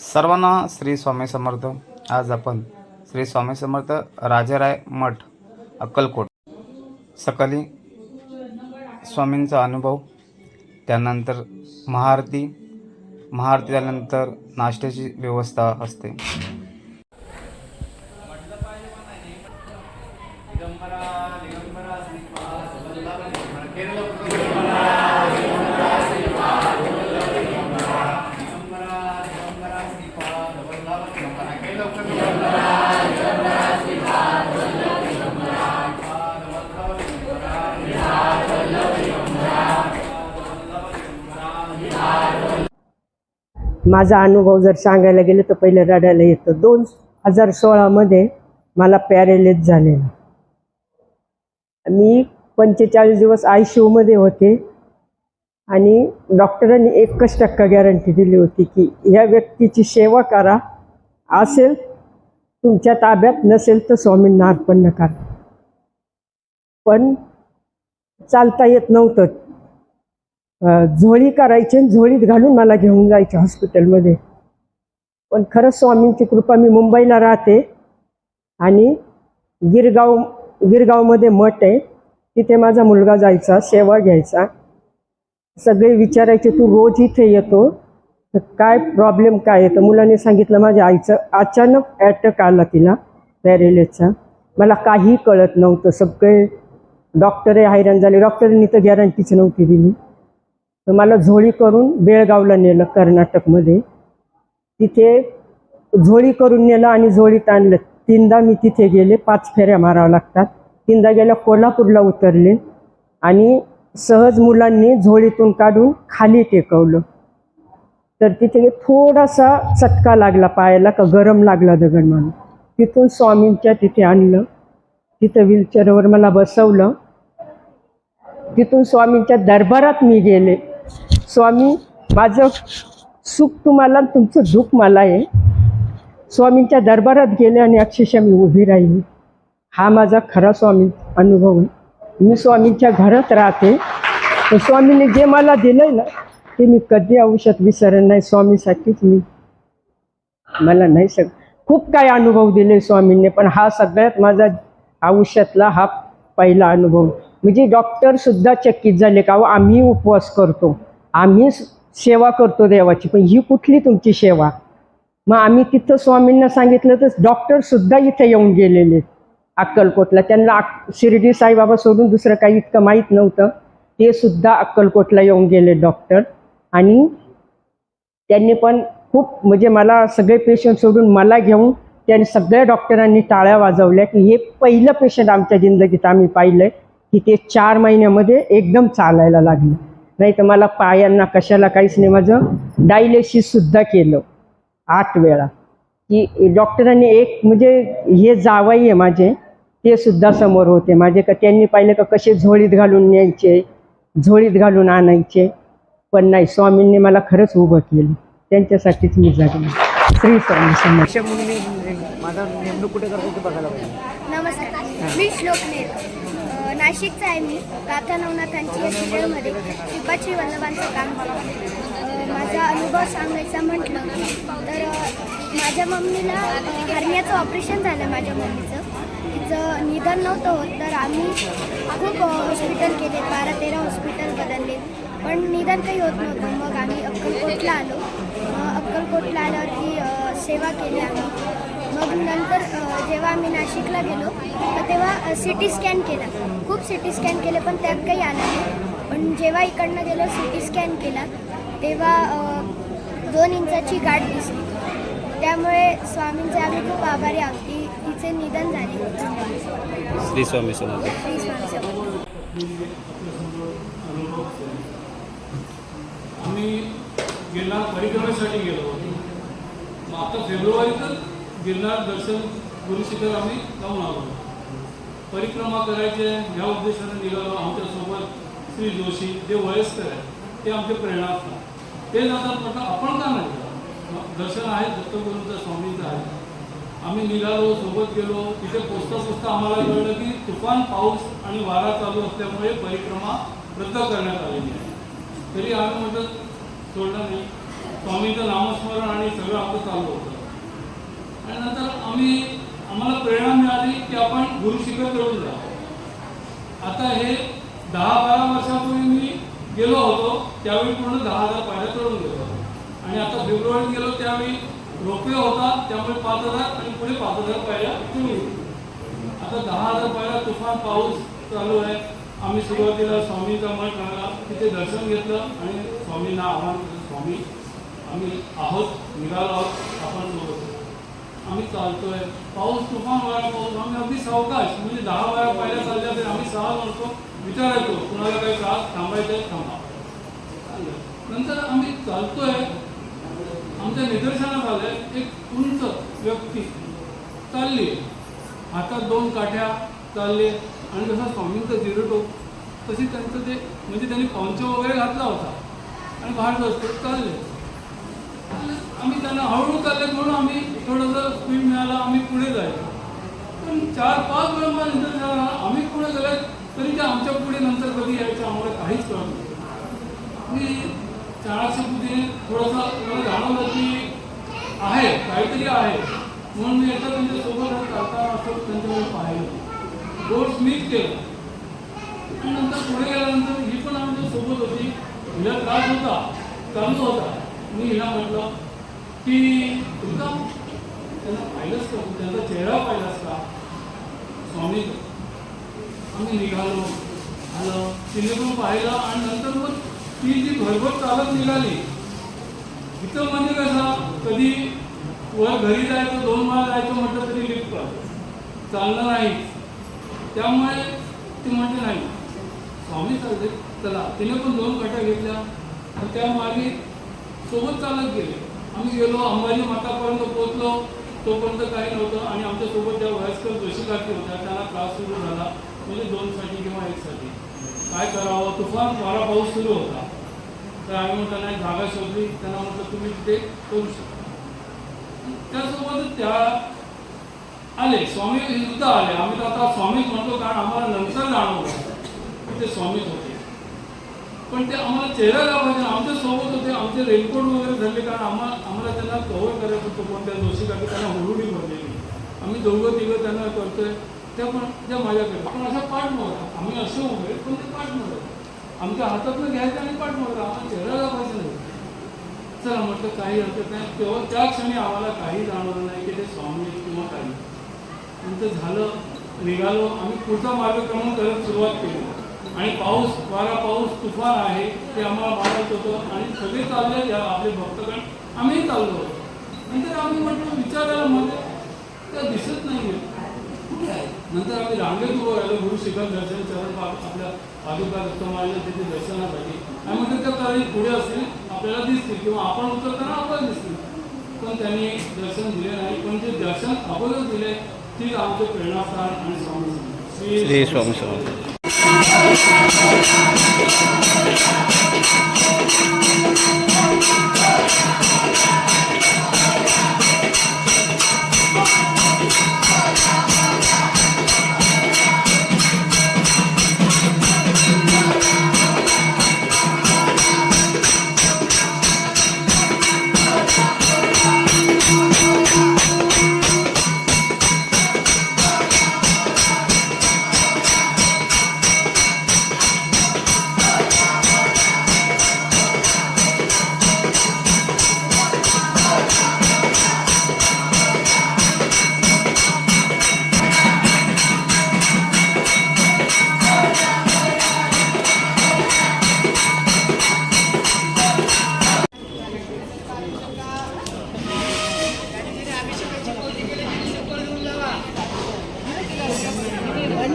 सर्वांना श्री स्वामी समर्थ. आज आपण श्री स्वामी समर्थ राजाराय मठ अक्कलकोट. सकाळी स्वामींचा अनुभव त्यानंतर महाआरती. महाआरती झाल्यानंतर नाश्त्याची व्यवस्था असते. माझा अनुभव जर सांगायला गेलं तर पहिलं रडायला येतं. दोन हजार सोळामध्ये मला पॅरेलेज झालेला. मी पंचेचाळीस दिवस आय सी यूमध्ये होते आणि डॉक्टरांनी एकच टक्का गॅरंटी दिली होती की ह्या व्यक्तीची सेवा करा. असेल तुमच्या ताब्यात नसेल तर स्वामींना अर्पण करा पण चालता येत नव्हतं. झोळी करायची आणि झोळीत घालून मला घेऊन जायचे हॉस्पिटलमध्ये. पण खरंच स्वामींची कृपा मी मुंबईला राहते आणि गिरगाव गिरगावमध्ये मठ आहे. तिथे माझा मुलगा जायचा सेवा घ्यायचा. सगळे विचारायचे तू रोज इथे येतो? तर काय प्रॉब्लेम काय? येतं मुलाने सांगितलं माझ्या आईचं अचानक ॲटक आला तिला पॅरेलेसचा मला काही कळत नव्हतं. सगळे डॉक्टरही हैराण झाले. डॉक्टरांनी तर गॅरंटीच नव्हती दिली. तर मला झोळी करून बेळगावला नेलं कर्नाटकमध्ये. तिथे झोळी करून नेलं आणि झोळीत आणलं तीनदा मी तिथे गेले पाच फेऱ्या माराव्या लागतात. तीनदा गेल्या कोल्हापूरला उतरले आणि सहज मुलांनी झोळीतून काढून खाली टेकवलं. तर तिथे थोडासा चटका लागला पायाला का गरम लागला दगड म्हणून. तिथून स्वामींच्या तिथे आणलं. तिथं व्हीलचेअरवर मला बसवलं. तिथून स्वामींच्या दरबारात मी गेले. स्वामी माझं सुख तुम्हाला तुमचं दुःख मला आहे. स्वामींच्या दरबारात गेले आणि अक्षरशः मी उभी राहिली. हा माझा खरा स्वामी अनुभव आहे. मी स्वामींच्या घरात राहते. तर स्वामींनी जे मला दिलं ना ते मी कधी आयुष्यात विसरणार नाही. स्वामीसाठीच मी मला नाही सग खूप काही अनुभव दिले स्वामींनी पण हा सगळ्यात माझा आयुष्यातला हा पहिला अनुभव. म्हणजे डॉक्टर सुद्धा चकित झाले का आम्ही उपवास करतो. आम्ही सेवा करतो देवाची पण ही कुठली तुमची सेवा? मग आम्ही तिथं स्वामींना सांगितलं तर डॉक्टर सुद्धा इथे येऊन गेलेले. आहेत, अक्कलकोटला. त्यांना शिर्डी साईबाबा सोडून दुसरं काही इतकं माहीत नव्हतं. ते सुद्धा अक्कलकोटला येऊन गेले डॉक्टर आणि त्यांनी पण खूप म्हणजे मला सगळे पेशंट सोडून मला घेऊन त्यांनी सगळ्या डॉक्टरांनी टाळ्या वाजवल्या की हे पहिलं पेशंट आमच्या जिंदगीत आम्ही पाहिलं आहे की ते चार महिन्यामध्ये एकदम चालायला लागलं. नाही तर मला पायांना कशाला काहीच नाही. माझं डायलेसिससुद्धा केलं. आठ वेळा. की डॉक्टरांनी एक म्हणजे हे जावई आहे माझे ते सुद्धा समोर होते. माझे का त्यांनी पाहिलं का कसे झोळीत घालून न्यायचे झोळीत घालून आणायचे. पण नाही स्वामींनी मला खरंच उभं केलं. त्यांच्यासाठीच मी जगले श्री स्वामी समोर अशा माझा नेमणूक कुठे करतो ते बघायला पाहिजे. मी श्लोक नेर नाशिकचा आहे मी. गाथा नवनाथांची या सिरियलमध्ये शिपाची वल्लभांचं काम केलं माझा अनुभव सांगायचा म्हटलं तर माझ्या मम्मीला हरण्याचं ऑपरेशन झालं माझ्या मम्मीचं. तिचं निधन नव्हतं होत तर आम्ही खूप हॉस्पिटल केले. बारा तेरा हॉस्पिटल बदलले. पण निधन काही होत नव्हतं. मग आम्ही अक्कलकोटला आलो. अक्कलकोटला आल्यावरती सेवा केली आम्ही. मग नंतर जेव्हा आम्ही नाशिकला गेलो तर तेव्हा सी टी स्कॅन केला. खूप सी टी स्कॅन केले पण त्यात काही आलं नाही. पण जेव्हा इकडनं गेलो सी टी स्कॅन केला तेव्हा दोन इंचाची गाठ दिसली. त्यामुळे स्वामींचे आम्ही खूप आभारी आहोत की तिचे निधन झाले. श्री स्वामी श्री स्वामी परिक्रमेसाठी गेलो होतो. मग आता फेब्रुवारीतच गिरनार दर्शन गुरुशिखर आम्ही जाऊन आलो परिक्रमा करायचे ह्या उद्देशाने निघालो आमच्यासोबत श्री जोशी जे वयस्कर आहेत ते आमचे प्रेरणास्थान ते जातात म्हटलं आपण का नाही दर्शन आहे दत्तगुरूंचं स्वामींचं आहे. आम्ही निघालो सोबत गेलो तिथे पोचता पोचता आम्हाला कळलं की तुफान पाऊस आणि वारा चालू असल्यामुळे परिक्रमा रद्द करण्यात आलेली आहे. तरी आम्ही म्हटलं सोडलं नाही. स्वामींचं नामस्मरण आणि सगळं आपलं चालू होतं. आणि नंतर आम्ही आम्हाला प्रेरणा मिळाली की आपण गुरु शिखर चढून जा. आता हे दहा बारा वर्षापूर्वी मी गेलो होतो त्यावेळी पूर्ण दहा हजार पायऱ्या चढून गेलो आणि आता फेब्रुवारीत गेलो त्यावेळी रोपवे होता त्यामुळे पाच हजार आणि पुढे पाच हजार पायऱ्या चढून गेलो. आता दहा हजार पायऱ्या तुफान पाऊस चालू आहे. आम्ही सुरुवातीला स्वामीचा मठ लागला तिथे दर्शन घेतलं आणि स्वामींना आव्हान केलं स्वामी आम्ही आहोत निघालो आहोत आपण सोबत. आम्ही चालतोय. पाऊस तुफान वारा पाऊस आम्ही अगदी सावकाश. म्हणजे दहा वारा पहिल्या चालल्या तरी आम्ही सहा म्हणतो विचारायचो कुणाला काही त्रास थांबायचा आहे थांबा. नंतर आम्ही चालतोय. आमच्या निदर्शनात आलंय एक उंच व्यक्ती चालली. हातात दोन काठ्या चालले आणि जसं स्वामींचं टोक तशी त्यांचं ते म्हणजे त्यांनी पांचो वगैरे घातला होता. आणि बाहेर असतो चालले. आम्ही त्यांना हळूहळू चालले म्हणून आम्ही थोडं स्पीड मिळाला आम्ही पुढे जायचो पण चार पाच वेळा मला आम्ही पुढे झालं तरी ते आमच्या पुढे नंतर कधी यायचं आम्हाला काहीच कळत नाही. मी चाळाच्या पुढे थोडंसं मला जाणवलं की आहे काहीतरी आहे. म्हणून मी एकदा त्यांच्यासोबत चालता असं त्यांच्याकडे पाहिलं. रोड स्मिथ केलं. आणि नंतर पुढे गेल्यानंतर ही पण आमच्यासोबत होती. हिला त्रास होता चालू होता. मी हिला म्हटलं की तुला त्यांना पाहिलंच का? त्यांचा चेहरा पाहिलास का? स्वामी आम्ही निघालो. आलं. तिने पण पाहिलं आणि नंतर मग ती जी भरभर चालत निघाली इथं म्हणजे कसं कधी वर घरी जायचं दोन माळ जायचं म्हटलं तरी लिफ्ट कर चालणं नाही. त्यामुळे ती म्हणते नाही. स्वामी चालते चला. तिने पण दोन काट्या घेतल्या. आणि त्या मागे सोबत चालत गेले. आम्ही गेलो अंबाजी मातापर्यंत पोहोचलो. तोपर्यंत काही नव्हतं आणि आमच्यासोबत ज्या वयस्कर जोशी काकी होत्या त्यांना त्रास सुरू झाला. म्हणजे दोनसाठी किंवा एकसाठी. काय करावं? तुफान वारा पाऊस सुरू होता. तर आम्ही मग नाही जागा शोधली. त्यांना म्हटलं तुम्ही तिथे करू शकता. त्यासोबत त्या आले. स्वामी हे सुद्धा आले. आम्ही तर आता स्वामीच म्हणतो कारण आम्हाला नंतर जाणवलं. ते स्वामीच होते. पण ते आम्हाला चेहरा दाखवायचे आमच्यासोबत होते आमचे रेनकोट वगैरे धरले कारण आम्हाला आम्हाला त्यांना कव्हर करायचं होतं कोणत्या दोषी काकी त्यांना हुरुडी भरलेली. आम्ही दोघं तिघं त्यांना करतोय त्या पण त्या माझ्याकडे. पण असा पाठ मोडा आम्ही असे उभे पण ते पाठ मोडा आमच्या हातातनं घ्यायचं आणि पाठ मारतो आम्हाला चेहरा दाखवायचा नाही. चला म्हटलं काही हरकत नाही. तेव्हा त्या क्षणी आम्हाला काही जाणवलं नाही की ते स्वामी किंवा काही. नंतर झालं निघालो. आम्ही पुढचा मार्गक्रमण करत सुरुवात केली. आणि पाऊस वारा पाऊस तुफान आहे ते आम्हाला मारत होतं. आणि सगळे चालले आपले भक्तगण. आम्ही चाललो होतो. नंतर आम्ही म्हटलं विचारायला मध्ये त्या दिसत नाही कुठे आहे? नंतर आम्ही रांगेत उभं राहिलो गुरु शिखर दर्शन चरण आपल्या पादुका दत्तमाला तिथे दर्शनासाठी आणि म्हटलं त्या तारीख पुढे असतील आपल्याला दिसतील किंवा आपण उतरताना आपल्याला दिसतील. पण त्यांनी दर्शन दिले नाही. पण जे दर्शन अगोदर दिले तीच आमचे प्रेरणास्थान आणि स्वामी श्री स्वामी I'm sorry.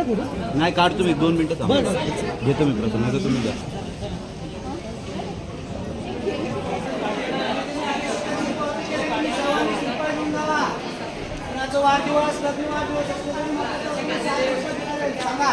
नाही काढ तुम्ही दोन मिनिटं थांबा घेतो मी प्रथम नाही तर तुम्ही द्या वाढदिवस लग्न वाढदिवस सांगा